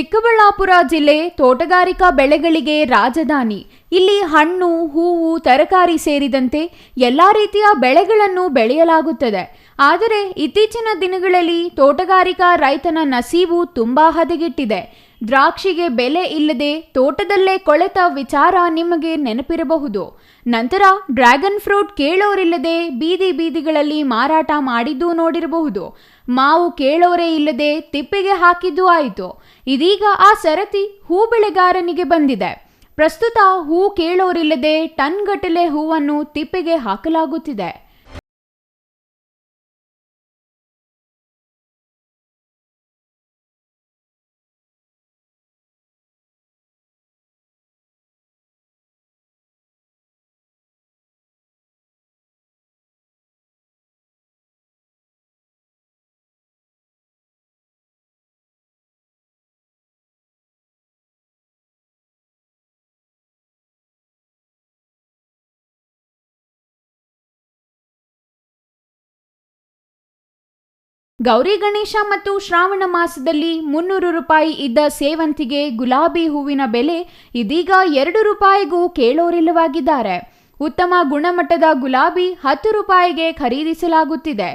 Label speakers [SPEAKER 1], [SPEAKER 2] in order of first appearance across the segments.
[SPEAKER 1] ಚಿಕ್ಕಬಳ್ಳಾಪುರ ಜಿಲ್ಲೆ ತೋಟಗಾರಿಕಾ ಬೆಳೆಗಳಿಗೆ ರಾಜಧಾನಿ. ಇಲ್ಲಿ ಹಣ್ಣು, ಹೂವು, ತರಕಾರಿ ಸೇರಿದಂತೆ ಎಲ್ಲ ರೀತಿಯ ಬೆಳೆಗಳನ್ನು ಬೆಳೆಯಲಾಗುತ್ತದೆ. ಆದರೆ ಇತ್ತೀಚಿನ ದಿನಗಳಲ್ಲಿ ತೋಟಗಾರಿಕಾ ರೈತನ ನಸೀಬು ತುಂಬಾ ಹದಗೆಟ್ಟಿದೆ. ದ್ರಾಕ್ಷಿಗೆ ಬೆಲೆ ಇಲ್ಲದೆ ತೋಟದಲ್ಲೇ ಕೊಳೆತ ವಿಚಾರ ನಿಮಗೆ ನೆನಪಿರಬಹುದು. ನಂತರ ಡ್ರ್ಯಾಗನ್ ಫ್ರೂಟ್ ಕೇಳೋರಿಲ್ಲದೆ ಬೀದಿ ಬೀದಿಗಳಲ್ಲಿ ಮಾರಾಟ ಮಾಡಿದ್ದೂ ನೋಡಿರಬಹುದು. ಮಾವು ಕೇಳೋರೇ ಇಲ್ಲದೆ ತಿಪ್ಪೆಗೆ ಹಾಕಿದ್ದು ಆಯಿತು. ಇದೀಗ ಆ ಸರತಿ ಹೂ ಬೆಳೆಗಾರನಿಗೆ ಬಂದಿದೆ. ಪ್ರಸ್ತುತ ಹೂ ಕೇಳೋರಿಲ್ಲದೆ ಟನ್ಗಟ್ಟಲೆ ಹೂವನ್ನು ತಿಪ್ಪೆಗೆ ಹಾಕಲಾಗುತ್ತಿದೆ. ಗೌರಿ ಗಣೇಶ ಮತ್ತು ಶ್ರಾವಣ ಮಾಸದಲ್ಲಿ ಮುನ್ನೂರು ರೂಪಾಯಿ ಇದ್ದ ಸೇವಂತಿಗೆ ಗುಲಾಬಿ ಹೂವಿನ ಬೆಲೆ ಇದೀಗ ಎರಡು ರೂಪಾಯಿಗೂ ಕೇಳೋರಿಲ್ಲವಾಗಿದ್ದಾರೆ. ಉತ್ತಮ ಗುಣಮಟ್ಟದ ಗುಲಾಬಿ ಹತ್ತು ರೂಪಾಯಿಗೆ ಖರೀದಿಸಲಾಗುತ್ತಿದೆ.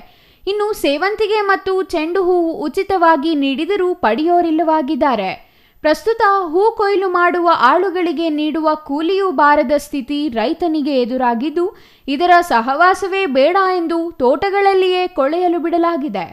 [SPEAKER 1] ಇನ್ನು ಸೇವಂತಿಗೆ ಮತ್ತು ಚೆಂಡು ಹೂವು ಉಚಿತವಾಗಿ ನೀಡಿದರೂ ಪಡೆಯೋರಿಲ್ಲವಾಗಿದ್ದಾರೆ. ಪ್ರಸ್ತುತ ಹೂ ಕೊಯ್ಲು ಮಾಡುವ ಆಳುಗಳಿಗೆ ನೀಡುವ ಕೂಲಿಯೂ ಬಾರದ ಸ್ಥಿತಿ ರೈತನಿಗೆ ಎದುರಾಗಿದ್ದು, ಇದರ ಸಹವಾಸವೇ ಬೇಡ ಎಂದು ತೋಟಗಳಲ್ಲಿಯೇ ಕೊಳೆಯಲು ಬಿಡಲಾಗಿದೆ.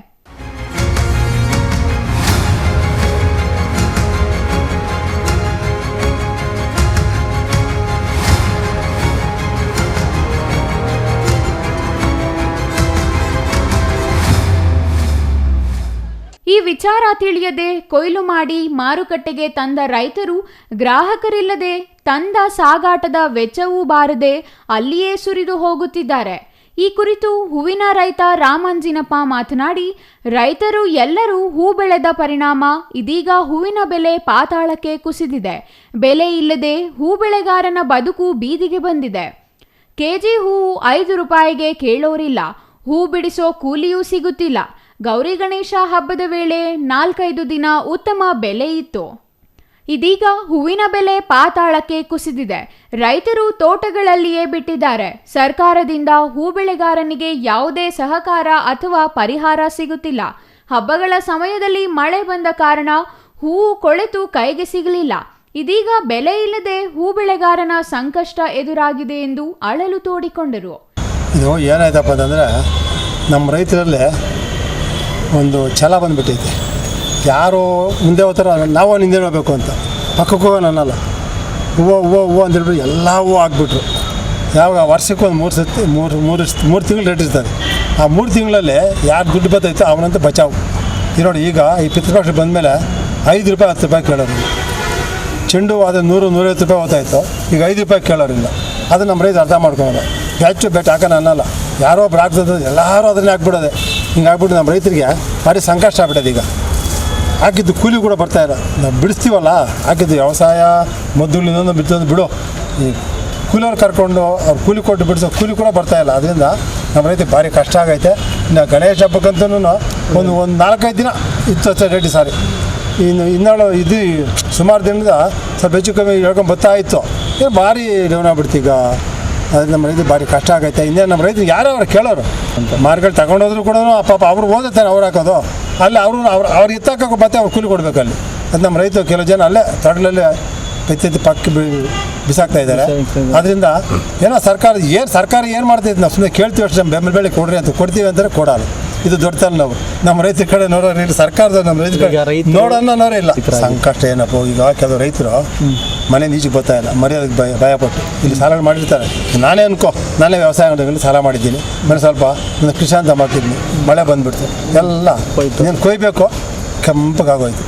[SPEAKER 1] ವಿಚಾರ ತಿಳಿಯದೆ ಕೊಯ್ಲು ಮಾಡಿ ಮಾರುಕಟ್ಟೆಗೆ ತಂದ ರೈತರು, ಗ್ರಾಹಕರಿಲ್ಲದೆ ತಂದ ಸಾಗಾಟದ ವೆಚ್ಚವೂ ಬಾರದೆ ಅಲ್ಲಿಯೇ ಸುರಿದು ಹೋಗುತ್ತಿದ್ದಾರೆ. ಈ ಕುರಿತು ಹೂವಿನ ರೈತ ರಾಮಂಜಿನಪ್ಪ ಮಾತನಾಡಿ, ರೈತರು ಎಲ್ಲರೂ ಹೂ ಬೆಳೆದ ಪರಿಣಾಮ ಇದೀಗ ಹೂವಿನ ಬೆಲೆ ಪಾತಾಳಕ್ಕೆ ಕುಸಿದಿದೆ. ಬೆಲೆ ಇಲ್ಲದೆ ಹೂ ಬೆಳೆಗಾರನ ಬದುಕು ಬೀದಿಗೆ ಬಂದಿದೆ. ಕೆಜಿ ಹೂವು ಐದು ರೂಪಾಯಿಗೆ ಕೇಳೋರಿಲ್ಲ. ಹೂ ಬಿಡಿಸೋ ಕೂಲಿಯೂ ಸಿಗುತ್ತಿಲ್ಲ. ಗೌರಿ ಗಣೇಶ ಹಬ್ಬದ ವೇಳೆ ನಾಲ್ಕೈದು ದಿನ ಉತ್ತಮ ಬೆಲೆ ಇತ್ತು. ಇದೀಗ ಹೂವಿನ ಬೆಲೆ ಪಾತಾಳಕ್ಕೆ ಕುಸಿದಿದೆ. ರೈತರು ತೋಟಗಳಲ್ಲಿಯೇ ಬಿಟ್ಟಿದ್ದಾರೆ. ಸರ್ಕಾರದಿಂದ ಹೂ ಬೆಳೆಗಾರನಿಗೆ ಯಾವುದೇ ಸಹಕಾರ ಅಥವಾ ಪರಿಹಾರ ಸಿಗುತ್ತಿಲ್ಲ. ಹಬ್ಬಗಳ ಸಮಯದಲ್ಲಿ ಮಳೆ ಬಂದ ಕಾರಣ ಹೂವು ಕೊಳೆತು ಕೈಗೆ ಸಿಗಲಿಲ್ಲ. ಇದೀಗ ಬೆಲೆ ಇಲ್ಲದೆ ಹೂ ಬೆಳೆಗಾರನ ಸಂಕಷ್ಟ ಎದುರಾಗಿದೆ ಎಂದು ಅಳಲು ತೋಡಿಕೊಂಡರು.
[SPEAKER 2] ಇದು ಏನಾಯ್ತಪ್ಪ ಅಂತಂದರೆ, ನಮ್ಮ ರೈತರಲ್ಲಿ ಒಂದು ಛಲ ಬಂದುಬಿಟ್ಟೈತೆ. ಯಾರು ಮುಂದೆ ಹೋಗ್ತಾರೋ ನಾವು ಹಿಂದೆ ಹೋಗಬೇಕು ಅಂತ. ಪಕ್ಕಕ್ಕೂ ನನ್ನಲ್ಲ. ಹೂವು ಹೂವು ಹೂವು ಅಂತ ಹೇಳ್ಬಿಟ್ಟು ಎಲ್ಲ ಹೂವು ಹಾಕ್ಬಿಟ್ರು. ಯಾವಾಗ ವರ್ಷಕ್ಕೆ ಒಂದು ಮೂರು ಸತಿ, ಮೂರು ಮೂರು ಮೂರು ತಿಂಗಳು ರೇಟ್ ಇರ್ತಾರೆ ಆ ಮೂರು ತಿಂಗಳಲ್ಲಿ ಯಾರು ದುಡ್ಡು ಬರ್ತೈತೋ ಅವನಂತೂ ಬಚಾವು. ಈ ನೋಡಿ ಈಗ ಈ ಪಿತೃಪಕ್ಷ ಬಂದಮೇಲೆ ಐದು ರೂಪಾಯಿ, ಹತ್ತು ರೂಪಾಯಿ ಕೇಳೋರು ಚೆಂಡು ಅದು ನೂರು, ನೂರೈವತ್ತು ರೂಪಾಯಿ ಹೋಗ್ತಾಯಿತ್ತು ಈಗ ಐದು ರೂಪಾಯಿ ಕೇಳೋರಿಲ್ಲ ಅದು ನಮ್ಮ ರೈತ ಅರ್ಥ ಮಾಡ್ಕೊಳಲ್ಲ ಹೆಚ್ಚು ಬೆಟ್ ಹಾಕೋಣ ಅನ್ನಲ್ಲ ಯಾರೋ ಒಬ್ರು ಹಾಕ್ತದ ಎಲ್ಲರೂ ಅದನ್ನೇ ಹಾಕ್ಬಿಡೋದೆ. ಹಿಂಗೆ ಆಗ್ಬಿಟ್ಟು ನಮ್ಮ ರೈತರಿಗೆ. ಭಾರಿ ಸಂಕಷ್ಟ ಆಗ್ಬಿಟ್ಟದೆ ಈಗ. ಹಾಕಿದ್ದು ಕೂಲಿ ಕೂಡ ಬರ್ತಾ ಇಲ್ಲ. ನಾವು ಬಿಡಿಸ್ತೀವಲ್ಲ, ಹಾಕಿದ್ದು ವ್ಯವಸಾಯ ಮದ್ದುಗಳಿಂದ ಬಿತ್ತೋದು ಬಿಡು. ಈ ಕೂಲಿಯವ್ರು ಕರ್ಕೊಂಡು ಅವ್ರು ಕೂಲಿ ಕೊಟ್ಟು ಬಿಡಿಸೋ ಕೂಲಿ ಕೂಡ ಬರ್ತಾ ಇಲ್ಲ. ಅದರಿಂದ ನಮ್ಮ ರೈತರಿಗೆ ಭಾರಿ ಕಷ್ಟ ಆಗೈತೆ. ಇನ್ನು ಗಣೇಶ ಹಬ್ಬಕ್ಕಂತೂ ಒಂದು ಒಂದು ನಾಲ್ಕೈದು ದಿನ ಇತ್ತು ಅಷ್ಟೇ ರೇಟಿ ಸಾರಿ. ಇನ್ನು ಇನ್ನಾಳು ಇದು ಸುಮಾರು ದಿನದ ಸ್ವಲ್ಪ ಹೆಚ್ಚು ಕಮ್ಮಿ ಹೇಳ್ಕೊಂಡು ಬರ್ತಾ ಇತ್ತು. ಏನು ಭಾರಿ ಡೌನ್ ಆಗ್ಬಿಡ್ತೀಗ ಅದು ನಮ್ಮ ರೈತರು ಭಾರಿ ಕಷ್ಟ ಆಗೈತೆ. ಇನ್ನೇ ನಮ್ಮ ರೈತರು ಯಾರು ಅವ್ರು ಕೇಳೋರು. ಮಾರ್ಕೆಟ್ ತಗೊಂಡೋದ್ರು ಕೂಡ ಪಾಪ ಅವ್ರು ಓದುತ್ತಾನೆ ಅವ್ರು ಹಾಕೋದು. ಅಲ್ಲಿ ಅವರು ಅವ್ರು ಅವ್ರು ಎತ್ತಾಕೋಕೆ ಮತ್ತೆ ಅವ್ರು ಕೂಲಿ ಕೊಡ್ಬೇಕು ಅಲ್ಲಿ. ಅದು ನಮ್ಮ ರೈತರು ಕೆಲವು ಜನ ಅಲ್ಲೇ ತಡಲಲ್ಲೇ ಎತ್ತೆತ್ತಿ ಪಕ್ಕ ಬಿಸಾಕ್ತಾ ಇದ್ದಾರೆ. ಅದರಿಂದ ಏನೋ ಸರ್ಕಾರ ಏನು ಸರ್ಕಾರ ಏನು ಮಾಡ್ತೈತೆ ನಾವು ಸುಮ್ಮನೆ ಕೇಳ್ತೀವಿ ಅಷ್ಟೇ ಬೆಂಬಲ ಬೆಳೆ ಕೊಡ್ರಿ ಅಂತ ಕೊಡ್ತೀವಿ ಅಂದರೆ ಕೊಡಲ್ಲ. ಇದು ದೊಡ್ಡತನ ನಾವು. ನಮ್ಮ ರೈತರ ಕಡೆ ನೋಡೋರು ಇಲ್ಲ ಸರ್ಕಾರದ ನಮ್ಮ ರೈತರ ಕಡೆ ನೋಡೋನ್ನೋರೇ ಇಲ್ಲ. ಸಂಕಷ್ಟ ಏನಪ್ಪ ಈಗ ಕೆಲವು ರೈತರು ಮನೆ ಈಚೆಗೆ ಬರ್ತಾ ಇಲ್ಲ. ಮರ್ಯಾದಕ್ಕೆ ಭಯ ಭಯಪಟ್ಟು. ಇಲ್ಲಿ ಸಾಲಗಳು ಮಾಡಿರ್ತಾರೆ. ನಾನೇ ಅನ್ಕೋ ನಾನೇ ವ್ಯವಸಾಯ ಅಂಗಡಿಗಳಲ್ಲಿ ಸಾಲ ಮಾಡಿದ್ದೀನಿ. ಮನೆ ಸ್ವಲ್ಪ ಒಂದು ಕೃಷಿ ಅಂತ ಮಾಡ್ತಿದ್ದೀನಿ. ಮಳೆ ಬಂದ್ಬಿಡ್ತು. ಎಲ್ಲ. ನೀನು ಕೊಯ್ಬೇಕು? ಕೆಂಪಗಾಗೋಯ್ತು.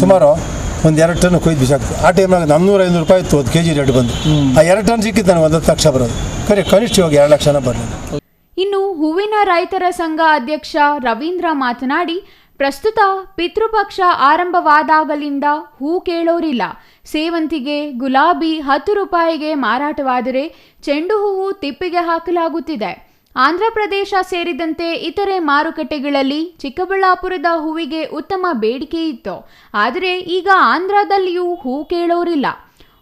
[SPEAKER 2] ಸುಮಾರು ಒಂದು ಎರಡು ಟನ್ ಕೊಯ್ದು ಬಿಸಾಕ್ತು. ಆ ಟೈಮ್ನಾಗ ನಾನ್ನೂರ ಐನೂರು ರೂಪಾಯಿ ಇತ್ತು ಒಂದು ಕೆ ಜಿ ರೇಟ್ ಬಂದು. ಆ ಎರಡು ಟನ್ ಸಿಕ್ಕಿತ್ತು ನನಗೆ ಒಂದು ಲಕ್ಷ ಬರೋದು. ಕರೆ ಕನಿಷ್ಠ ಇವಾಗ ಎರಡು ಲಕ್ಷನ ಬರಲಿಲ್ಲ.
[SPEAKER 1] ಇನ್ನು ಹೂವಿನ ರೈತರ ಸಂಘ ಅಧ್ಯಕ್ಷ ರವೀಂದ್ರ ಮಾತನಾಡಿ ಪ್ರಸ್ತುತ ಪಿತೃಪಕ್ಷ ಆರಂಭವಾದಾಗಲಿಂದ ಹೂ ಕೇಳೋರಿಲ್ಲ. ಸೇವಂತಿಗೆ ಗುಲಾಬಿ ಹತ್ತು ರೂಪಾಯಿಗೆ ಮಾರಾಟವಾದರೆ ಚೆಂಡು ಹೂವು ತಿಪ್ಪಿಗೆ ಹಾಕಲಾಗುತ್ತಿದೆ. ಆಂಧ್ರಪ್ರದೇಶ ಸೇರಿದಂತೆ ಇತರೆ ಮಾರುಕಟ್ಟೆಗಳಲ್ಲಿ ಚಿಕ್ಕಬಳ್ಳಾಪುರದ ಹೂವಿಗೆ ಉತ್ತಮ ಬೇಡಿಕೆ ಇತ್ತು ಆದರೆ ಈಗ ಆಂಧ್ರದಲ್ಲಿಯೂ ಹೂ ಕೇಳೋರಿಲ್ಲ.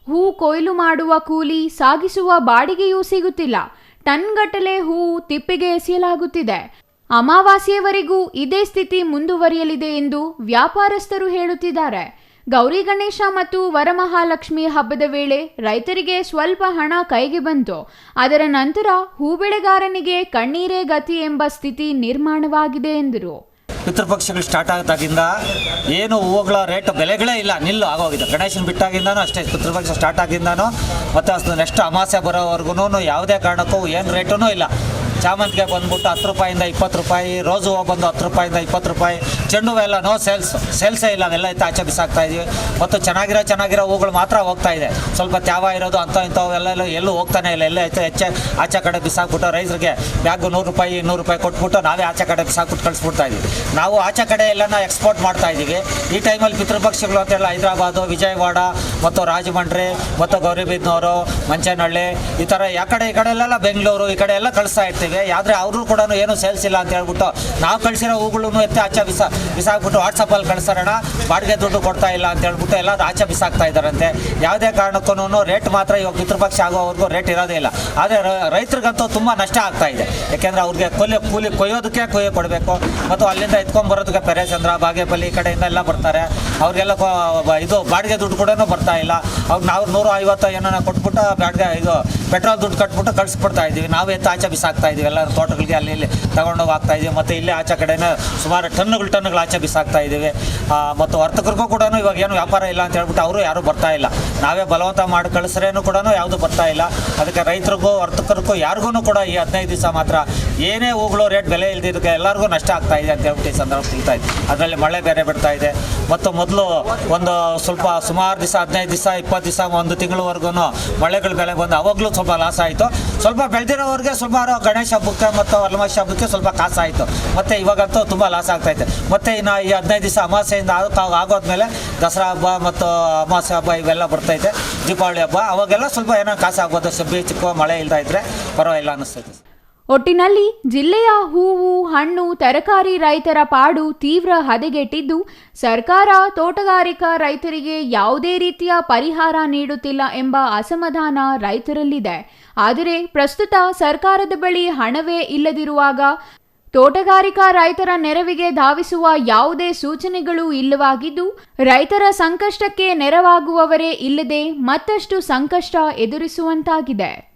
[SPEAKER 1] ಹೂ ಕೊಯ್ಲು ಮಾಡುವ ಕೂಲಿ ಸಾಗಿಸುವ ಬಾಡಿಗೆಯೂ ಸಿಗುತ್ತಿಲ್ಲ. ಟನ್ಗಟ್ಟಲೆ ಹೂವು ತಿಪ್ಪಿಗೆ ಎಸೆಯಲಾಗುತ್ತಿದೆ. ಅಮಾವಾಸ್ಯೆಯವರೆಗೂ ಇದೇ ಸ್ಥಿತಿ ಮುಂದುವರಿಯಲಿದೆ ಎಂದು ವ್ಯಾಪಾರಸ್ಥರು ಹೇಳುತ್ತಿದ್ದಾರೆ. ಗೌರಿ ಗಣೇಶ ಮತ್ತು ವರಮಹಾಲಕ್ಷ್ಮಿ ಹಬ್ಬದ ವೇಳೆ ರೈತರಿಗೆ ಸ್ವಲ್ಪ ಹಣ ಕೈಗೆ ಬಂತು. ಅದರ ನಂತರ ಹೂ ಬೆಳೆಗಾರನಿಗೆ ಕಣ್ಣೀರೇ ಗತಿ ಎಂಬ ಸ್ಥಿತಿ ನಿರ್ಮಾಣವಾಗಿದೆ ಎಂದರು.
[SPEAKER 3] ಪಿತೃಪಕ್ಷಗಳು ಸ್ಟಾರ್ಟ್ ಆದಾಗಿಂದ ಏನು ಹೂವುಗಳ ರೇಟ್ ಬೆಲೆಗಳೇ ಇಲ್ಲ, ನಿಲ್ಲು ಆಗೋಗಿದೆ. ಗಣೇಶನ ಬಿಟ್ಟಾಗಿಂದನೂ ಅಷ್ಟೇ ಪಿತೃಪಕ್ಷ ಸ್ಟಾರ್ಟ್ ಆಗಿಂದನೂ ಮತ್ತು ನೆಕ್ಸ್ಟ್ ಅಮಾವಾಸ್ಯೆ ಬರೋವರೆಗೂ ಯಾವುದೇ ಕಾರಣಕ್ಕೂ ಏನು ರೇಟೂ ಇಲ್ಲ. ಚಾಮಂತಿಗೆ ಬಂದ್ಬಿಟ್ಟು ಹತ್ತು ರೂಪಾಯಿಂದ ಇಪ್ಪತ್ತು ರೂಪಾಯಿ ರೋಸ್ ಹೂವು ಬಂದು ಹತ್ತು ರೂಪಾಯಿಂದ ಇಪ್ಪತ್ತು ರೂಪಾಯಿ, ಚೆಂಡು ಹೂವು ಎಲ್ಲ ನೋ ಸೇಲ್ಸ್, ಸೇಲ್ಸೇ ಇಲ್ಲ, ಅವೆಲ್ಲ ಇತ್ತು, ಆಚೆ ಬಿಸಾಕ್ತಾ ಇದ್ದೀವಿ ಮತ್ತು ಚೆನ್ನಾಗಿರೋ ಚೆನ್ನಾಗಿರೋ ಹೂಗಳು ಮಾತ್ರ ಹೋಗ್ತಾ ಇದೆ. ಸ್ವಲ್ಪ ತ್ಯಾವ ಇರೋದು ಅಂಥ ಇಂಥವು ಎಲ್ಲ ಹೋಗ್ತಾನೆ ಇಲ್ಲ. ಎಲ್ಲ ಹೆಚ್ಚೆ ಆಚೆ ಕಡೆ ಬಿಸಾಕ್ಬಿಟ್ಟು ರೈತರಿಗೆ ಬ್ಯಾಗು ನೂರು ರೂಪಾಯಿ, ಇನ್ನೂರು ರೂಪಾಯಿ ಕೊಟ್ಬಿಟ್ಟು ನಾವೇ ಆಚೆ ಕಡೆ ಬಿಸಾಕ್ಬಿಟ್ಟು ಕಳಿಸ್ಬಿಡ್ತಾ ಇದ್ದೀವಿ ನಾವು ಆಚೆ ಕಡೆ ಎಲ್ಲನ ಎಕ್ಸ್ಪೋರ್ಟ್ ಮಾಡ್ತಾ ಇದ್ದೀವಿ. ಈ ಟೈಮಲ್ಲಿ ಪಿತೃಪಕ್ಷಗಳು ಅಂತೆಲ್ಲ ಹೈದರಾಬಾದು, ವಿಜಯವಾಡ, ಮತ್ತು ರಾಜಮಂಡ್ರಿ, ಮತ್ತು ಗೌರಿಬಿದ್ನೂರು, ಮಂಚನಹಳ್ಳಿ, ಈ ಥರ ಯಾಕಡೆ ಈ ಕಡೆ ಎಲ್ಲ ಬೆಂಗಳೂರು, ಈ ಕಡೆ ಎಲ್ಲ ಕಳಿಸ್ತಾ ಇರ್ತೀವಿ. ಆದರೆ ಅವರು ಕೂಡ ಏನು ಸೇಲ್ಸ್ ಇಲ್ಲ ಅಂತ ಹೇಳ್ಬಿಟ್ಟು ನಾವು ಕಳಿಸಿರೋ ಹೂಗಳನ್ನು ಎತ್ತೆ ಆಚೆ ಬಿಸ, ಬಿಸಾಕ್ಬಿಟ್ಟು ವಾಟ್ಸಪ್ಪಲ್ಲಿ ಕಳಿಸೋಣ ಬಾಡಿಗೆ ದುಡ್ಡು ಕೊಡ್ತಾ ಇಲ್ಲ ಅಂತ ಹೇಳ್ಬಿಟ್ಟು ಎಲ್ಲ ಆಚೆ ಬಿಸಾಕ್ತಾ ಇದ್ದಾರಂತೆ. ಯಾವುದೇ ಕಾರಣಕ್ಕೂ ರೇಟ್ ಮಾತ್ರ ಇವಾಗ ಪಿತೃಪಕ್ಷ ಆಗೋವರೆಗೂ ರೇಟ್ ಇರೋದೇ ಇಲ್ಲ. ಆದರೆ ರೈತರಿಗಂತೂ ತುಂಬ ನಷ್ಟ ಆಗ್ತಾ ಇದೆ. ಯಾಕೆಂದರೆ ಅವ್ರಿಗೆ ಕೊಲೆ, ಕೂಲಿ ಕೊಯ್ಯೋದಕ್ಕೆ ಕೊಯ್ಯೋ ಕೊಡಬೇಕು. ಮತ್ತು ಅಲ್ಲಿಂದ ಎತ್ಕೊಂಡ್ಬರೋದಕ್ಕೆ ಪೆರೇಚಂದ್ರ ಬಾಗೇಪಲ್ಲಿ ಈ ಕಡೆಯಿಂದ ಎಲ್ಲ ಬರ್ತಾರೆ. ಅವ್ರಿಗೆಲ್ಲ ಇದು ಬಾಡಿಗೆ ದುಡ್ಡು ಕೂಡ ಬರ್ತಾ ಇಲ್ಲ. ಅವ್ರು ನಾವು ನೂರು ಐವತ್ತು ಏನೋ ಕೊಟ್ಬಿಟ್ಟು ಬಾಡಿಗೆ ಇದು ಪೆಟ್ರೋಲ್ ದುಡ್ಡು ಕಟ್ಬಿಟ್ಟು ಕಳಿಸ್ಬಿಡ್ತಾ ಇದ್ದೀವಿ. ನಾವು ಎತ್ತು ಆಚೆ ಬಿಸಾಕ್ತಾ ಇದ್ದೀವಿ. ಎಲ್ಲ ತೋಟಗಳಿಗೆ ಅಲ್ಲಿ ಇಲ್ಲಿ ತಗೊಂಡೋಗಿ ಹಾಕ್ತಾ ಇದ್ದೀವಿ. ಮತ್ತು ಇಲ್ಲೇ ಆಚೆ ಕಡೆನೇ ಸುಮಾರು ಟನ್ನುಗಳು ಟನ್ನುಗಳು ಆಚೆ ಬಿಸಾಕ್ತಾ ಇದ್ದೀವಿ. ಮತ್ತು ವರ್ತಕರಿಗೂ ಕೂಡ ಇವಾಗ ಏನು ವ್ಯಾಪಾರ ಇಲ್ಲ ಅಂತ ಹೇಳ್ಬಿಟ್ಟು ಅವರು ಯಾರೂ ಬರ್ತಾ ಇಲ್ಲ. ನಾವೇ ಬಲವಂತ ಮಾಡಿ ಕಳಿಸ್ರೇನು ಕೂಡ ಯಾವುದು ಬರ್ತಾ ಇಲ್ಲ. ಅದಕ್ಕೆ ರೈತರಿಗೂ ವರ್ತಕರಿಗೂ ಯಾರಿಗೂ ಕೂಡ ಈ ಹದಿನೈದು ದಿವಸ ಮಾತ್ರ ಏನೇ ಹೂಗಳು ರೇಟ್ ಬೆಲೆ ಇಲ್ದಿದ್ದಕ್ಕೆ ಎಲ್ಲರಿಗೂ ನಷ್ಟ ಆಗ್ತಾ ಇದೆ ಅಂತ ಹೇಳ್ಬಿಟ್ಟು ಈ ಸಂದರ್ಭ ತಿಳ್ತಾ ಇದೆ ಅದರಲ್ಲಿ ಮಳೆ ಬೇರೆ ಬಿಡ್ತಾ ಇದೆ. ಮತ್ತು ಮೊದಲು ಒಂದು ಸ್ವಲ್ಪ ಸುಮಾರು ದಿವಸ, ಹದಿನೈದು ದಿವಸ, ಇಪ್ಪತ್ತು ದಿವಸ, ಒಂದು ತಿಂಗಳವರೆಗೂ ಮಳೆಗಳು ಬೆಳೆ ಬಂದು ಅವಾಗಲೂ ಸ್ವಲ್ಪ ಲಾಸ್ ಆಯಿತು. ಸ್ವಲ್ಪ ಬೆಳೆದಿರೋರಿಗೆ ಸುಮಾರು ಗಣೇಶ ಹಬ್ಬಕ್ಕೆ ಮತ್ತು ವರಲಮಾಸಿ ಹಬ್ಬಕ್ಕೆ ಸ್ವಲ್ಪ ಕಾಸಾಯಿತು ಮತ್ತು ಇವಾಗಂತೂ ತುಂಬ ಲಾಸ್ ಆಗ್ತೈತೆ ಮತ್ತು ಇನ್ನು ಈ ಹದಿನೈದು ದಿವಸ ಅಮಾವಾಸ್ಯೆಯಿಂದ ಆಗ ಆಗೋದ್ಮೇಲೆ ದಸರಾ ಹಬ್ಬ ಮತ್ತು ಅಮಾವಾಸ್ಯೆ ಹಬ್ಬ ಇವೆಲ್ಲ ಬರ್ತೈತೆ ದೀಪಾವಳಿ ಹಬ್ಬ. ಅವಾಗೆಲ್ಲ ಸ್ವಲ್ಪ ಏನೋ ಕಾಸು ಆಗ್ಬೋದು. ಸಬ್ಬಿ ಚಿಕ್ಕ ಮಳೆ ಇಲ್ತಾ ಇದ್ದರೆ ಪರವಾಗಿಲ್ಲ ಅನ್ನಿಸ್ತೈತೆ.
[SPEAKER 1] ಒಟ್ಟಿನಲ್ಲಿ ಜಿಲ್ಲೆಯ ಹೂವು, ಹಣ್ಣು, ತರಕಾರಿ ರೈತರ ಪಾಡು ತೀವ್ರ ಹದಗೆಟ್ಟಿದ್ದು, ಸರ್ಕಾರ ತೋಟಗಾರಿಕಾ ರೈತರಿಗೆ ಯಾವುದೇ ರೀತಿಯ ಪರಿಹಾರ ನೀಡುತ್ತಿಲ್ಲ ಎಂಬ ಅಸಮಾಧಾನ ರೈತರಲ್ಲಿದೆ. ಆದರೆ ಪ್ರಸ್ತುತ ಸರ್ಕಾರದ ಬಳಿ ಹಣವೇ ಇಲ್ಲದಿರುವಾಗ ತೋಟಗಾರಿಕಾ ರೈತರ ನೆರವಿಗೆ ಧಾವಿಸುವ ಯಾವುದೇ ಸೂಚನೆಗಳು ಇಲ್ಲವಾಗಿದ್ದು, ರೈತರ ಸಂಕಷ್ಟಕ್ಕೆ ನೆರವಾಗುವವರೇ ಇಲ್ಲದೆ ಮತ್ತಷ್ಟು ಸಂಕಷ್ಟ ಎದುರಿಸುವಂತಾಗಿದೆ.